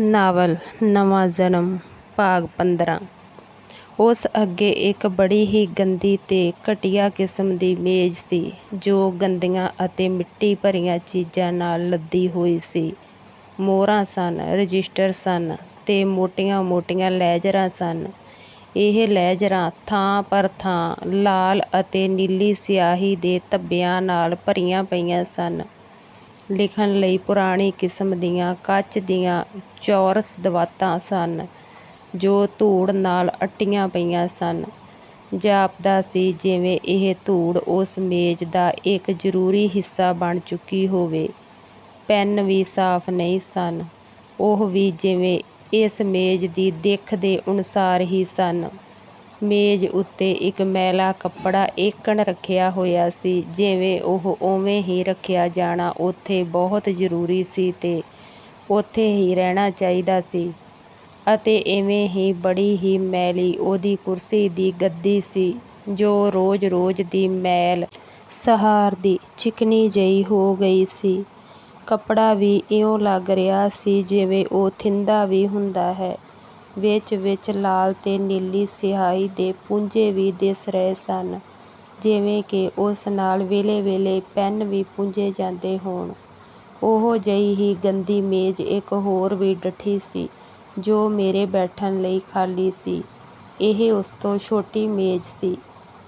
Novel ਨਵਾਂ ਜਨਮ, ਭਾਗ 15 ਉਸ ਅੱਗੇ ਇੱਕ ਬੜੀ ਹੀ ਗੰਦੀ ਤੇ ਘਟੀਆ ਕਿਸਮ ਦੀ ਮੇਜ਼ ਸੀ, ਜੋ ਗੰਦੀਆਂ ਅਤੇ ਮਿੱਟੀ ਭਰੀਆਂ ਚੀਜ਼ਾਂ ਨਾਲ ਲੱਦੀ ਹੋਈ ਸੀ। ਮੋਹਰਾਂ ਸਨ, ਰਜਿਸਟਰ ਸਨ ਤੇ ਮੋਟੀਆਂ-ਮੋਟੀਆਂ ਲੈਜਰਾਂ ਸਨ। ਇਹ ਲੈਜਰਾਂ ਥਾਂ ਪਰ ਥਾਂ ਲਾਲ ਅਤੇ ਨੀਲੀ ਸਿਆਹੀ ਦੇ ਧੱਬਿਆਂ ਨਾਲ ਭਰੀਆਂ ਪਈਆਂ ਸਨ। ਲਿਖਣ ਲਈ ਪੁਰਾਣੀ ਕਿਸਮ ਦੀਆਂ ਕੱਚ ਦੀਆਂ ਚੌਰਸ ਦਵਾਤਾਂ ਸਨ, ਜੋ ਧੂੜ ਨਾਲ ਅੱਟੀਆਂ ਪਈਆਂ ਸਨ। ਜਾਪਦਾ ਸੀ ਜਿਵੇਂ ਇਹ ਧੂੜ ਉਸ ਮੇਜ਼ ਦਾ ਇੱਕ ਜ਼ਰੂਰੀ ਹਿੱਸਾ ਬਣ ਚੁੱਕੀ ਹੋਵੇ। ਪੈਨ ਵੀ ਸਾਫ਼ ਨਹੀਂ ਸਨ, ਉਹ ਵੀ ਜਿਵੇਂ ਇਸ ਮੇਜ਼ ਦੀ ਦਿੱਖ ਦੇ ਅਨੁਸਾਰ ਹੀ ਸਨ। ਮੇਜ਼ ਉੱਤੇ ਇੱਕ ਮੈਲਾ ਕੱਪੜਾ ਏਕਣ ਰੱਖਿਆ ਹੋਇਆ ਸੀ। ਜਿਵੇਂ ਉਹ ਉਵੇਂ ਹੀ ਰੱਖਿਆ ਜਾਣਾ ਉੱਥੇ ਬਹੁਤ ਜ਼ਰੂਰੀ ਸੀ ਤੇ ਉੱਥੇ ਹੀ ਰਹਿਣਾ ਚਾਹੀਦਾ ਸੀ। ਅਤੇ ਇਵੇਂ ਹੀ ਬੜੀ ਹੀ ਮੈਲੀ ਉਹਦੀ ਕੁਰਸੀ ਦੀ ਗੱਦੀ ਸੀ, ਜੋ ਰੋਜ਼-ਰੋਜ਼ ਦੀ ਮੈਲ ਸਹਾਰਦੀ ਚਿਕਨੀ ਜਿਹੀ ਹੋ ਗਈ ਸੀ। ਕੱਪੜਾ ਵੀ ਇਉਂ ਲੱਗ ਰਿਹਾ ਸੀ ਜਿਵੇਂ ਉਹ ਥਿੰਦਾ ਵੀ ਹੁੰਦਾ ਹੈ। ਵਿੱਚ-ਵਿੱਚ ਲਾਲ ਤੇ ਨੀਲੀ ਸਿਆਹੀ ਦੇ ਪੁੰਜੇ ਵੀ ਦਿਸ ਰਹੇ ਸਨ, ਜਿਵੇਂ ਕਿ ਉਸ ਨਾਲ ਵੇਲੇ-ਵੇਲੇ ਪੈੱਨ ਵੀ ਪੂੰਝੇ ਜਾਂਦੇ ਹੋਣ। ਉਹੋ ਜਿਹੀ ਹੀ ਗੰਦੀ ਮੇਜ਼ ਇੱਕ ਹੋਰ ਵੀ ਡੱਠੀ ਸੀ, ਜੋ ਮੇਰੇ ਬੈਠਣ ਲਈ ਖਾਲੀ ਸੀ। ਇਹ ਉਸ ਤੋਂ ਛੋਟੀ ਮੇਜ਼ ਸੀ।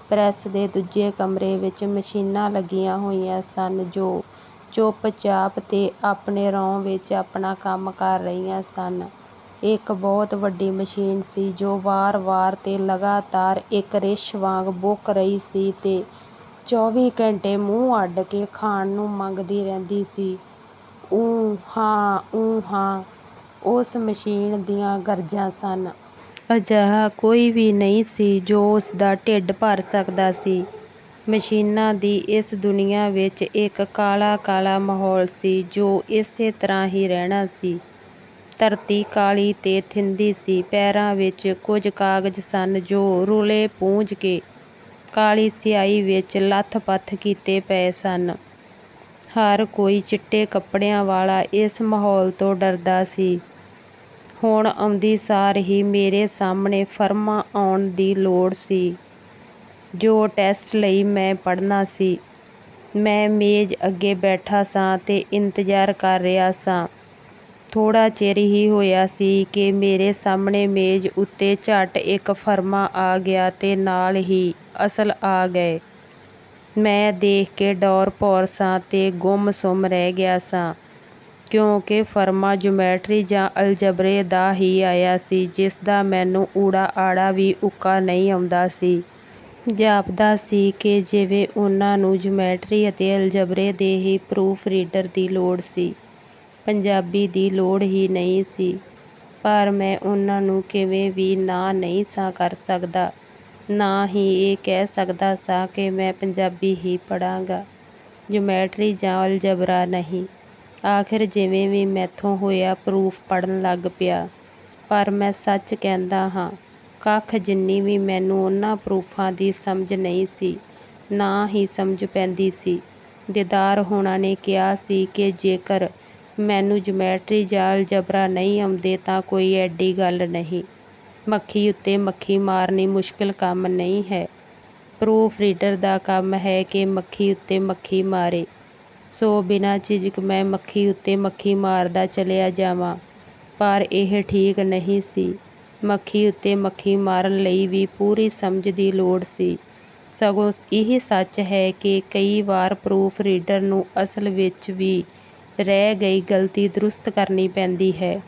ਪ੍ਰੈਸ ਦੇ ਦੂਜੇ ਕਮਰੇ ਵਿੱਚ ਮਸ਼ੀਨਾਂ ਲੱਗੀਆਂ ਹੋਈਆਂ ਸਨ, ਜੋ ਚੁੱਪ-ਚਾਪ ਤੇ ਆਪਣੇ ਰੌਂ ਵਿੱਚ ਆਪਣਾ ਕੰਮ ਕਰ ਰਹੀਆਂ ਸਨ। ਇੱਕ ਬਹੁਤ ਵੱਡੀ ਮਸ਼ੀਨ ਸੀ ਜੋ ਵਾਰ-ਵਾਰ ਤੇ ਲਗਾਤਾਰ ਇੱਕ ਰਿੱਛ ਵਾਂਗ ਬੁੱਕ ਰਹੀ ਸੀ ਤੇ ਚੌਵੀ ਘੰਟੇ ਮੂੰਹ ਅੱਡ ਕੇ ਖਾਣ ਨੂੰ ਮੰਗਦੀ ਰਹਿੰਦੀ ਸੀ। ਊਂ ਹਾਂ ਊਂ ਹਾਂ, ਉਸ ਮਸ਼ੀਨ ਦੀਆਂ ਗਰਜਾਂ ਸਨ। ਅਜਿਹਾ ਕੋਈ ਵੀ ਨਹੀਂ ਸੀ ਜੋ ਉਸ ਦਾ ਢਿੱਡ ਭਰ ਸਕਦਾ ਸੀ। ਮਸ਼ੀਨਾਂ ਦੀ ਇਸ ਦੁਨੀਆ ਵਿੱਚ ਇੱਕ ਕਾਲਾ-ਕਾਲਾ ਮਾਹੌਲ ਸੀ ਜੋ ਇਸੇ ਤਰ੍ਹਾਂ ਹੀ ਰਹਿਣਾ ਸੀ। ਧਰਤੀ ਕਾਲੀ ਤੇ ਥਿੰਦੀ ਸੀ। ਪੈਰਾਂ ਵਿੱਚ ਕੁਝ ਕਾਗਜ਼ ਸਨ ਜੋ ਰੁਲੇ ਪੂੰਝ ਕੇ ਕਾਲੀ ਸਿਆਹੀ ਵਿੱਚ ਲੱਥ-ਪੱਥ ਕੀਤੇ ਪਏ ਸਨ। ਹਰ ਕੋਈ ਚਿੱਟੇ ਕੱਪੜਿਆਂ ਵਾਲਾ ਇਸ ਮਾਹੌਲ ਤੋਂ ਡਰਦਾ ਸੀ। ਹੁਣ ਆਉਂਦੀ ਸਾਰ ਹੀ ਮੇਰੇ ਸਾਹਮਣੇ ਫਰਮਾਂ ਆਉਣ ਦੀ ਲੋੜ ਸੀ। ਜੋ ਟੈਸਟ ਲਈ ਮੈਂ ਪੜ੍ਹਨਾ ਸੀ। ਮੈਂ ਮੇਜ਼ ਅੱਗੇ ਬੈਠਾ ਸਾਂ ਤੇ ਇੰਤਜ਼ਾਰ ਕਰ ਰਿਹਾ ਸਾਂ। ਥੋੜ੍ਹਾ ਚਿਰ ਹੀ ਹੋਇਆ ਸੀ ਕਿ ਮੇਰੇ ਸਾਹਮਣੇ ਮੇਜ਼ ਉੱਤੇ ਝੱਟ ਇੱਕ ਫਰਮਾ ਆ ਗਿਆ ਤੇ ਨਾਲ ਹੀ ਅਸਲ ਆ ਗਏ। ਮੈਂ ਦੇਖ ਕੇ ਡੌਰ-ਭੌਰ ਸਾਂ ਤੇ ਗੁੰਮ-ਸੁੰਮ ਰਹਿ ਗਿਆ ਸਾਂ, ਕਿਉਂਕਿ ਫਰਮਾ ਜਿਓਮੈਟਰੀ ਜਾਂ ਅਲਜਬਰੇ ਦਾ ਹੀ ਆਇਆ ਸੀ, ਜਿਸ ਦਾ ਮੈਨੂੰ ਊੜਾ-ਆੜਾ ਵੀ ਉੱਕਾ ਨਹੀਂ ਆਉਂਦਾ ਸੀ। ਜਾਪਦਾ ਸੀ ਕਿ ਜਿਵੇਂ ਉਹਨਾਂ ਨੂੰ ਜਿਓਮੈਟਰੀ ਅਤੇ ਅਲਜਬਰੇ ਦੇ ਹੀ ਪਰੂਫ ਰੀਡਰ ਦੀ ਲੋੜ ਸੀ। ਪੰਜਾਬੀ ਦੀ ਲੋੜ ਹੀ ਨਹੀਂ ਸੀ। ਪਰ ਮੈਂ ਉਨ੍ਹਾਂ ਨੂੰ ਕਿਵੇਂ ਵੀ ਨਾਂਹ ਨਹੀਂ ਸਾਂ ਕਰ ਸਕਦਾ, ਨਾ ਹੀ ਇਹ ਕਹਿ ਸਕਦਾ ਸਾਂ ਕਿ ਮੈਂ ਪੰਜਾਬੀ ਹੀ ਪੜ੍ਹਾਂਗਾ। ਜਿਓਮੈਟਰੀ ਜਾਂ ਅਲਜਬਰਾ ਨਹੀਂ। ਆਖਿਰ ਜਿਵੇਂ ਵੀ ਮੈਥੋਂ ਹੋਇਆ ਪਰੂਫ ਪੜ੍ਹਨ ਲੱਗ ਪਿਆ। ਪਰ ਮੈਂ ਸੱਚ ਕਹਿੰਦਾ ਹਾਂ, ਕੱਖ ਜਿੰਨੀ ਵੀ ਮੈਨੂੰ ਉਨ੍ਹਾਂ ਪਰੂਫਾਂ ਦੀ ਸਮਝ ਨਹੀਂ ਸੀ, ਨਾ ਹੀ ਸਮਝ ਪੈਂਦੀ ਸੀ। ਦੀਦਾਰ ਹੋਣਾ ਨੇ ਕਿਹਾ ਸੀ ਕਿ ਜੇਕਰ ਮੈਨੂੰ ਜਿਓਮੈਟਰੀ ਜਾਂ ਅਲਜਬਰਾ ਨਹੀਂ ਆਉਂਦੇ ਤਾਂ ਕੋਈ ਐਡੀ ਗੱਲ ਨਹੀਂ। ਮੱਖੀ ਉੱਤੇ ਮੱਖੀ ਮਾਰਨੀ ਮੁਸ਼ਕਿਲ ਕੰਮ ਨਹੀਂ ਹੈ। ਪਰੂਫ ਰੀਡਰ ਦਾ ਕੰਮ ਹੈ ਕਿ ਮੱਖੀ ਉੱਤੇ ਮੱਖੀ ਮਾਰੇ। ਸੋ ਬਿਨਾਂ ਝਿਜਕ ਮੈਂ ਮੱਖੀ ਉੱਤੇ ਮੱਖੀ ਮਾਰਦਾ ਚਲਿਆ ਜਾਵਾਂ, ਪਰ ਇਹ ਠੀਕ ਨਹੀਂ ਸੀ। ਮੱਖੀ ਉੱਤੇ ਮੱਖੀ ਮਾਰਨ ਲਈ ਵੀ ਪੂਰੀ ਸਮਝ ਦੀ ਲੋੜ ਸੀ। ਸਗੋਂ ਇਹ ਸੱਚ ਹੈ ਕਿ ਕਈ ਵਾਰ ਪਰੂਫ ਰੀਡਰ ਨੂੰ ਅਸਲ ਵਿੱਚ ਵੀ ਰਹਿ ਗਈ ਗਲਤੀ ਦਰੁਸਤ ਕਰਨੀ ਪੈਂਦੀ ਹੈ।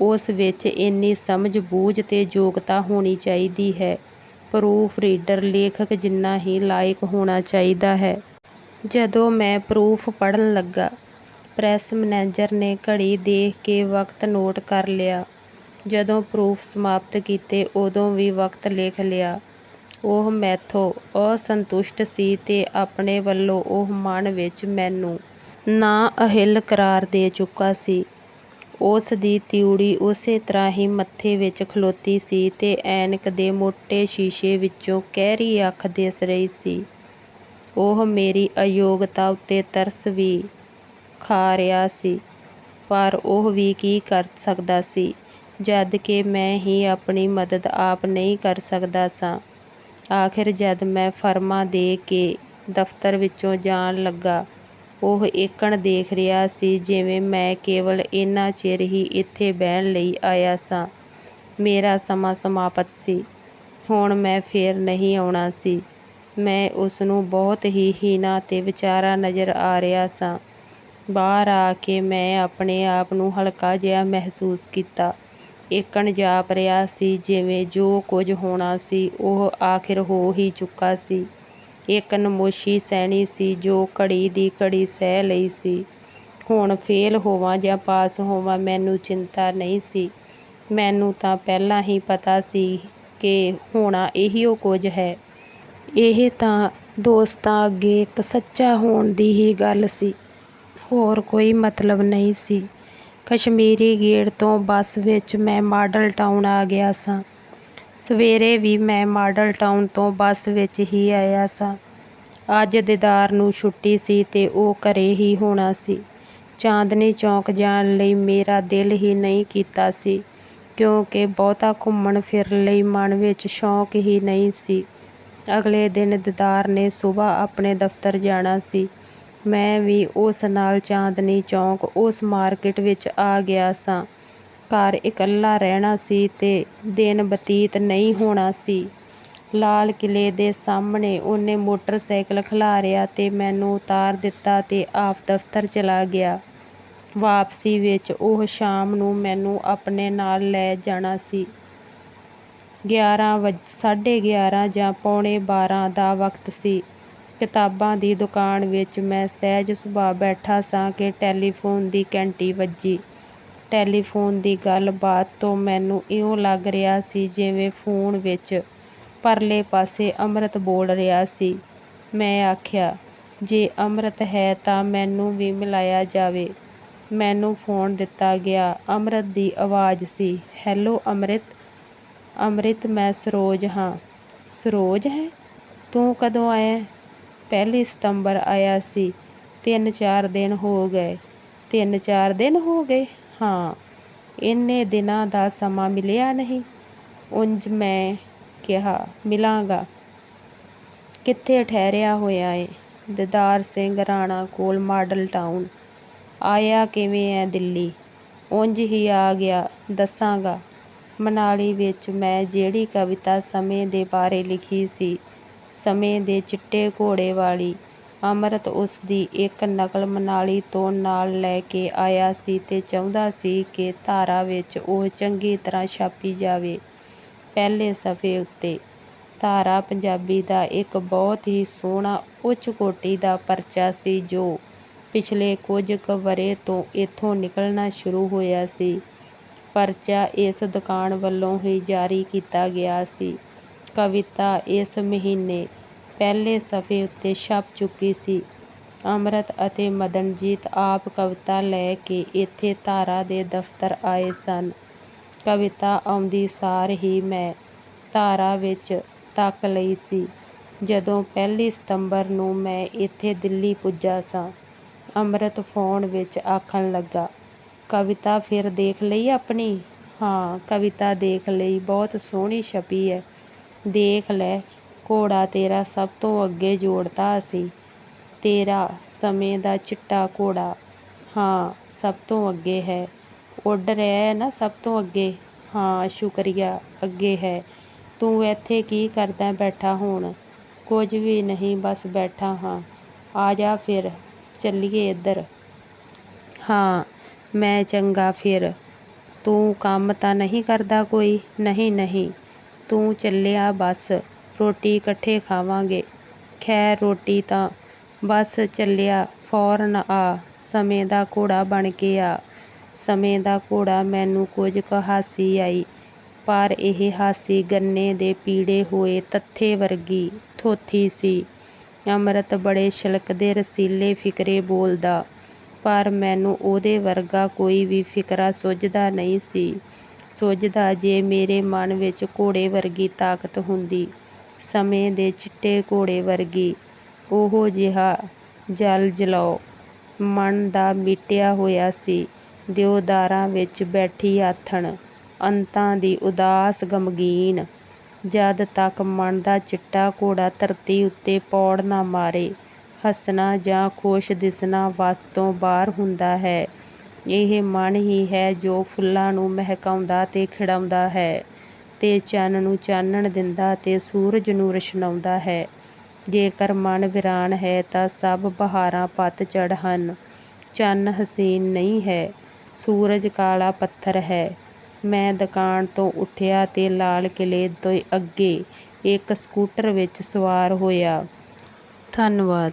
ਉਸ ਵਿੱਚ ਇੰਨੀ ਸਮਝ-ਬੂਝ ਤੇ ਯੋਗਤਾ ਹੋਣੀ ਚਾਹੀਦੀ ਹੈ। ਪਰੂਫ ਰੀਡਰ ਲੇਖਕ ਜਿੰਨਾ ਹੀ ਲਾਇਕ ਹੋਣਾ ਚਾਹੀਦਾ ਹੈ। ਜਦੋਂ ਮੈਂ ਪਰੂਫ ਪੜ੍ਹਨ ਲੱਗਾ, ਪ੍ਰੈਸ ਮੈਨੇਜਰ ਨੇ ਘੜੀ ਦੇਖ ਕੇ ਵਕਤ ਨੋਟ ਕਰ ਲਿਆ। ਜਦੋਂ ਪਰੂਫ ਸਮਾਪਤ ਕੀਤੇ, ਉਦੋਂ ਵੀ ਵਕਤ ਲਿਖ ਲਿਆ। ਉਹ ਮੈਥੋਂ ਅਸੰਤੁਸ਼ਟ ਸੀ ਤੇ ਆਪਣੇ ਵੱਲੋਂ ਉਹ ਮਨ ਵਿੱਚ ਮੈਨੂੰ ਨਾਅਹਿਲ ਕਰਾਰ ਦੇ ਚੁੱਕਾ ਸੀ। ਉਸ ਦੀ ਤਿਊੜੀ ਉਸੇ ਤਰ੍ਹਾਂ ਹੀ ਮੱਥੇ ਵਿੱਚ ਖਲੋਤੀ ਸੀ ਤੇ ਐਨਕ ਦੇ ਮੋਟੇ ਸ਼ੀਸ਼ੇ ਵਿੱਚੋਂ ਕਹਿਰੀ ਅੱਖ ਦਿਸ ਰਹੀ ਸੀ। ਉਹ ਮੇਰੀ ਅਯੋਗਤਾ ਉੱਤੇ ਤਰਸ ਵੀ ਖਾ ਰਿਹਾ ਸੀ, ਪਰ ਉਹ ਵੀ ਕੀ ਕਰ ਸਕਦਾ ਸੀ, ਜਦ ਕਿ ਮੈਂ ਹੀ ਆਪਣੀ ਮਦਦ ਆਪ ਨਹੀਂ ਕਰ ਸਕਦਾ ਸਾਂ। ਆਖਿਰ ਜਦ ਮੈਂ ਫਰਮਾ ਦੇ ਕੇ ਦਫ਼ਤਰ ਵਿੱਚੋਂ ਜਾਣ ਲੱਗਾ ਉਹ ਏਕਣ ਦੇਖ ਰਿਹਾ ਸੀ ਜਿਵੇਂ ਮੈਂ ਕੇਵਲ ਇੰਨਾ ਚਿਰ ਹੀ ਇੱਥੇ ਬਹਿਣ ਲਈ ਆਇਆ ਸਾਂ। ਮੇਰਾ ਸਮਾਂ ਸਮਾਪਤ ਸੀ। ਹੁਣ ਮੈਂ ਫੇਰ ਨਹੀਂ ਆਉਣਾ ਸੀ। ਮੈਂ ਉਸਨੂੰ ਬਹੁਤ ਹੀ ਹੀਣਾ ਤੇ ਵਿਚਾਰਾ ਨਜ਼ਰ ਆ ਰਿਹਾ ਸਾਂ। ਬਾਹਰ ਆ ਕੇ ਮੈਂ ਆਪਣੇ ਆਪ ਨੂੰ ਹਲਕਾ ਜਿਹਾ ਮਹਿਸੂਸ ਕੀਤਾ। ਏਕਣ ਜਾਪ ਰਿਹਾ ਸੀ ਜਿਵੇਂ ਜੋ ਕੁਝ ਹੋਣਾ ਸੀ ਉਹ ਆਖਿਰ ਹੋ ਹੀ ਚੁੱਕਾ ਸੀ। ਇੱਕ ਨਮੋਸ਼ੀ ਸੈਣੀ ਸੀ ਜੋ ਘੜੀ ਦੀ ਘੜੀ ਸਹਿ ਲਈ ਸੀ। ਹੁਣ ਫੇਲ ਹੋਵਾਂ ਜਾਂ ਪਾਸ ਹੋਵਾਂ ਮੈਨੂੰ ਚਿੰਤਾ ਨਹੀਂ ਸੀ। ਮੈਨੂੰ ਤਾਂ ਪਹਿਲਾਂ ਹੀ ਪਤਾ ਸੀ ਕਿ ਹੋਣਾ ਇਹੀਓ ਕੁਝ ਹੈ। ਇਹ ਤਾਂ ਦੋਸਤਾਂ ਅੱਗੇ ਇੱਕ ਸੱਚਾ ਹੋਣ ਦੀ ਹੀ ਗੱਲ ਸੀ। ਹੋਰ ਕੋਈ ਮਤਲਬ ਨਹੀਂ ਸੀ। ਕਸ਼ਮੀਰੀ ਗੇਟ ਤੋਂ ਬੱਸ ਵਿੱਚ ਮੈਂ ਮਾਡਲ ਟਾਊਨ ਆ ਗਿਆ ਸਾਂ। ਸਵੇਰੇ ਵੀ ਮੈਂ ਮਾਡਲ ਟਾਊਨ ਤੋਂ ਬੱਸ ਵਿੱਚ ਹੀ ਆਇਆ ਸਾਂ। ਅੱਜ ਦੀਦਾਰ ਨੂੰ ਛੁੱਟੀ ਸੀ ਤੇ ਉਹ ਘਰੇ ਹੀ ਹੋਣਾ ਸੀ। ਚਾਂਦਨੀ ਚੌਕ ਜਾਣ ਲਈ ਮੇਰਾ ਦਿਲ ਹੀ ਨਹੀਂ ਕੀਤਾ ਸੀ, ਕਿਉਂਕਿ ਬਹੁਤਾ ਘੁੰਮਣ ਫਿਰਨ ਲਈ ਮਨ ਵਿੱਚ ਸ਼ੌਕ ਹੀ ਨਹੀਂ ਸੀ। ਅਗਲੇ ਦਿਨ ਦੀਦਾਰ ਨੇ ਸੁਬਾਹ ਆਪਣੇ ਦਫ਼ਤਰ ਜਾਣਾ ਸੀ। ਮੈਂ ਵੀ ਉਸ ਨਾਲ ਚਾਂਦਨੀ ਚੌਕ ਉਸ ਮਾਰਕੀਟ ਵਿੱਚ ਆ ਗਿਆ ਸਾਂ। ਘਰ ਇਕੱਲਾ ਰਹਿਣਾ ਸੀ ਤੇ ਦਿਨ ਬਤੀਤ ਨਹੀਂ ਹੋਣਾ ਸੀ। ਲਾਲ ਕਿਲ੍ਹੇ ਦੇ ਸਾਹਮਣੇ ਉਹਨੇ ਮੋਟਰਸਾਈਕਲ ਖਿਲਾਰਿਆ ਤੇ ਮੈਨੂੰ ਉਤਾਰ ਦਿੱਤਾ ਤੇ ਆਪ ਦਫ਼ਤਰ ਚਲਾ ਗਿਆ। ਵਾਪਸੀ ਵਿੱਚ ਉਹ ਸ਼ਾਮ ਨੂੰ ਮੈਨੂੰ ਆਪਣੇ ਨਾਲ ਲੈ ਜਾਣਾ ਸੀ। ਗਿਆਰਾਂ ਵਜ, ਸਾਢੇ ਗਿਆਰਾਂ ਜਾਂ ਪੌਣੇ ਬਾਰਾਂ ਦਾ ਵਕਤ ਸੀ। ਕਿਤਾਬਾਂ ਦੀ ਦੁਕਾਨ ਵਿੱਚ ਮੈਂ ਸਹਿਜ ਸੁਭਾਅ ਬੈਠਾ ਸਾਂ ਕਿ ਟੈਲੀਫੋਨ ਦੀ ਘੰਟੀ ਵੱਜੀ। ਟੈਲੀਫੋਨ ਦੀ ਗੱਲਬਾਤ ਤੋਂ ਮੈਨੂੰ ਇਉਂ ਲੱਗ ਰਿਹਾ ਸੀ ਜਿਵੇਂ ਫੋਨ ਵਿੱਚ ਪਰਲੇ ਪਾਸੇ ਅੰਮ੍ਰਿਤ ਬੋਲ ਰਿਹਾ ਸੀ। ਮੈਂ ਆਖਿਆ, ਜੇ ਅੰਮ੍ਰਿਤ ਹੈ ਤਾਂ ਮੈਨੂੰ ਵੀ ਮਿਲਾਇਆ ਜਾਵੇ। ਮੈਨੂੰ ਫੋਨ ਦਿੱਤਾ ਗਿਆ। ਅੰਮ੍ਰਿਤ ਦੀ ਆਵਾਜ਼ ਸੀ, ਹੈਲੋ ਅੰਮ੍ਰਿਤ ਅੰਮ੍ਰਿਤ ਮੈਂ ਸਰੋਜ ਹਾਂ। ਸਰੋਜ ਹੈ? ਤੂੰ ਕਦੋਂ ਆਇਆ? ਪਹਿਲੀ ਸਤੰਬਰ ਆਇਆ ਸੀ। ਤਿੰਨ ਚਾਰ ਦਿਨ ਹੋ ਗਏ। ਤਿੰਨ ਚਾਰ ਦਿਨ ਹੋ ਗਏ? ਹਾਂ, ਇੰਨੇ ਦਿਨਾਂ ਦਾ ਸਮਾਂ ਮਿਲਿਆ ਨਹੀਂ। ਉਂਝ ਮੈਂ ਕਿਹਾ, ਮਿਲਾਂਗਾ। ਕਿੱਥੇ ਠਹਿਰਿਆ ਹੋਇਆ ਏ? ਦੀਦਾਰ ਸਿੰਘ ਰਾਣਾ ਕੋਲ ਮਾਡਲ ਟਾਊਨ। ਆਇਆ ਕਿਵੇਂ ਐ ਦਿੱਲੀ? ਉਂਝ ਹੀ ਆ ਗਿਆ, ਦੱਸਾਂਗਾ। ਮਨਾਲੀ ਵਿੱਚ ਮੈਂ ਜਿਹੜੀ ਕਵਿਤਾ ਸਮੇਂ ਦੇ ਬਾਰੇ ਲਿਖੀ ਸੀ, ਸਮੇਂ ਦੇ ਚਿੱਟੇ ਘੋੜੇ ਵਾਲੀ ਅੰਮ੍ਰਿਤ ਉਸ ਦੀ ਇੱਕ ਨਕਲ ਮਨਾਲੀ ਤੋਂ ਨਾਲ ਲੈ ਕੇ ਆਇਆ ਸੀ ਤੇ ਚਾਹੁੰਦਾ ਸੀ ਕਿ ਧਾਰਾ ਵਿੱਚ ਉਹ ਚੰਗੀ ਤਰ੍ਹਾਂ ਛਾਪੀ ਜਾਵੇ। ਪਹਿਲੇ ਸਫ਼ੇ ਉੱਤੇ, ਧਾਰਾ ਪੰਜਾਬੀ ਦਾ ਇੱਕ ਬਹੁਤ ਹੀ ਸੋਹਣਾ ਉੱਚ ਕੋਟੀ ਦਾ ਪਰਚਾ ਸੀ ਜੋ ਪਿਛਲੇ ਕੁਝ ਕੁ ਵਰ੍ਹੇ ਤੋਂ ਇੱਥੋਂ ਨਿਕਲਣਾ ਸ਼ੁਰੂ ਹੋਇਆ ਸੀ। ਪਰਚਾ ਇਸ ਦੁਕਾਨ ਵੱਲੋਂ ਹੀ ਜਾਰੀ ਕੀਤਾ ਗਿਆ ਸੀ। ਕਵਿਤਾ ਇਸ ਮਹੀਨੇ ਪਹਿਲੇ ਸਫ਼ੇ ਉੱਤੇ ਛਪ ਚੁੱਕੀ ਸੀ। ਅੰਮ੍ਰਿਤ ਅਤੇ ਮਦਨਜੀਤ ਆਪ ਕਵਿਤਾ ਲੈ ਕੇ ਇੱਥੇ ਧਾਰਾ ਦੇ ਦਫ਼ਤਰ ਆਏ ਸਨ। ਕਵਿਤਾ ਆਉਂਦੀ ਸਾਰ ਹੀ ਮੈਂ ਧਾਰਾ ਵਿੱਚ ਤੱਕ ਲਈ ਸੀ। ਜਦੋਂ ਪਹਿਲੀ ਸਤੰਬਰ ਨੂੰ ਮੈਂ ਇੱਥੇ ਦਿੱਲੀ ਪੁੱਜਾ ਸਾਂ, ਅੰਮ੍ਰਿਤ ਫੋਨ ਵਿੱਚ ਆਖਣ ਲੱਗਾ, ਕਵਿਤਾ ਫਿਰ ਦੇਖ ਲਈ ਆਪਣੀ? ਹਾਂ, ਕਵਿਤਾ ਦੇਖ ਲਈ, ਬਹੁਤ ਸੋਹਣੀ ਛਪੀ ਹੈ। ਦੇਖ ਲੈ ਘੋੜਾ ਤੇਰਾ ਸਭ ਤੋਂ ਅੱਗੇ ਜੋੜਤਾ ਅਸੀਂ। ਤੇਰਾ ਸਮੇਂ ਦਾ ਚਿੱਟਾ ਘੋੜਾ, ਹਾਂ, ਸਭ ਤੋਂ ਅੱਗੇ ਹੈ। ਉੱਡ ਰਿਹਾ ਹੈ ਨਾ ਸਭ ਤੋਂ ਅੱਗੇ, ਹਾਂ, ਸ਼ੁਕਰੀਆ, ਅੱਗੇ ਹੈ। ਤੂੰ ਇੱਥੇ ਕੀ ਕਰਦਾ ਬੈਠਾ ਹੁਣ? ਕੁਝ ਵੀ ਨਹੀਂ, ਬਸ ਬੈਠਾ ਹਾਂ। ਆ ਜਾ ਫਿਰ, ਚੱਲੀਏ ਇੱਧਰ। ਹਾਂ, ਮੈਂ ਚੰਗਾ ਫਿਰ। ਤੂੰ ਕੰਮ ਤਾਂ ਨਹੀਂ ਕਰਦਾ ਕੋਈ? ਨਹੀਂ ਨਹੀਂ। ਤੂੰ ਚੱਲਿਆ ਬਸ। ਰੋਟੀ ਇਕੱਠੇ ਖਾਵਾਂਗੇ। ਖੈਰ ਰੋਟੀ ਤਾਂ ਬਸ ਚੱਲਿਆ, ਫੌਰਨ ਆ। ਸਮੇਂ ਦਾ ਘੋੜਾ ਬਣ ਕੇ ਆ। ਸਮੇਂ ਦਾ ਘੋੜਾ ਮੈਨੂੰ ਕੁਝ ਕੁ ਹਾਸੀ ਆਈ, ਪਰ ਇਹ ਹਾਸੀ ਗੰਨੇ ਦੇ ਪੀੜੇ ਹੋਏ ਤੱਥੇ ਵਰਗੀ ਥੋਥੀ ਸੀ। ਅੰਮ੍ਰਿਤ ਬੜੇ ਛਿਲਕਦੇ ਰਸੀਲੇ ਫਿਕਰੇ ਬੋਲਦਾ, ਪਰ ਮੈਨੂੰ ਉਹਦੇ ਵਰਗਾ ਕੋਈ ਵੀ ਫਿਕਰਾ ਸੁੱਝਦਾ ਨਹੀਂ ਸੀ। ਸੁੱਝਦਾ ਜੇ ਮੇਰੇ ਮਨ ਵਿੱਚ ਘੋੜੇ ਵਰਗੀ ਤਾਕਤ ਹੁੰਦੀ ਸਮੇਂ ਦੇ ਚਿੱਟੇ ਘੋੜੇ ਵਰਗੀ। ਉਹੋ ਜਿਹਾ ਜਲ ਜਲਾਓ। ਮਨ ਦਾ ਮਿਟਿਆ ਹੋਇਆ ਸੀ। ਦਿਓਦਾਰਾਂ ਵਿੱਚ ਬੈਠੀ ਆਥਣ। ਅੰਤਾਂ ਦੀ ਉਦਾਸ ਗਮਗੀਨ। ਜਦ ਤੱਕ ਮਨ ਦਾ ਚਿੱਟਾ ਘੋੜਾ ਧਰਤੀ ਉੱਤੇ ਪੌੜ ਨਾ ਮਾਰੇ, ਹੱਸਣਾ ਜਾਂ ਖੁਸ਼ ਦਿਸਣਾ ਵੱਸ ਤੋਂ ਬਾਹਰ ਹੁੰਦਾ ਹੈ। ਇਹ ਮਨ ਹੀ ਹੈ ਜੋ ਫੁੱਲਾਂ ਨੂੰ ਮਹਿਕਾਉਂਦਾ ਤੇ ਖਿੜਾਉਂਦਾ ਹੈ। ਅਤੇ ਚੰਨ ਨੂੰ ਚਾਨਣ ਦਿੰਦਾ ਅਤੇ ਸੂਰਜ ਨੂੰ ਰੁਸ਼ਨਾਉਂਦਾ ਹੈ। ਜੇਕਰ ਮਨ ਵੀਰਾਨ ਹੈ ਤਾਂ ਸਭ ਬਹਾਰਾਂ ਪਤਝੜ ਹਨ। ਚੰਨ ਹਸੀਨ ਨਹੀਂ ਹੈ। ਸੂਰਜ ਕਾਲਾ ਪੱਥਰ ਹੈ। ਮੈਂ ਦੁਕਾਨ ਤੋਂ ਉੱਠਿਆ ਤੇ ਲਾਲ ਕਿਲ੍ਹੇ ਦੇ ਅੱਗੇ ਇੱਕ ਸਕੂਟਰ ਵਿੱਚ ਸਵਾਰ ਹੋਇਆ। ਧੰਨਵਾਦ।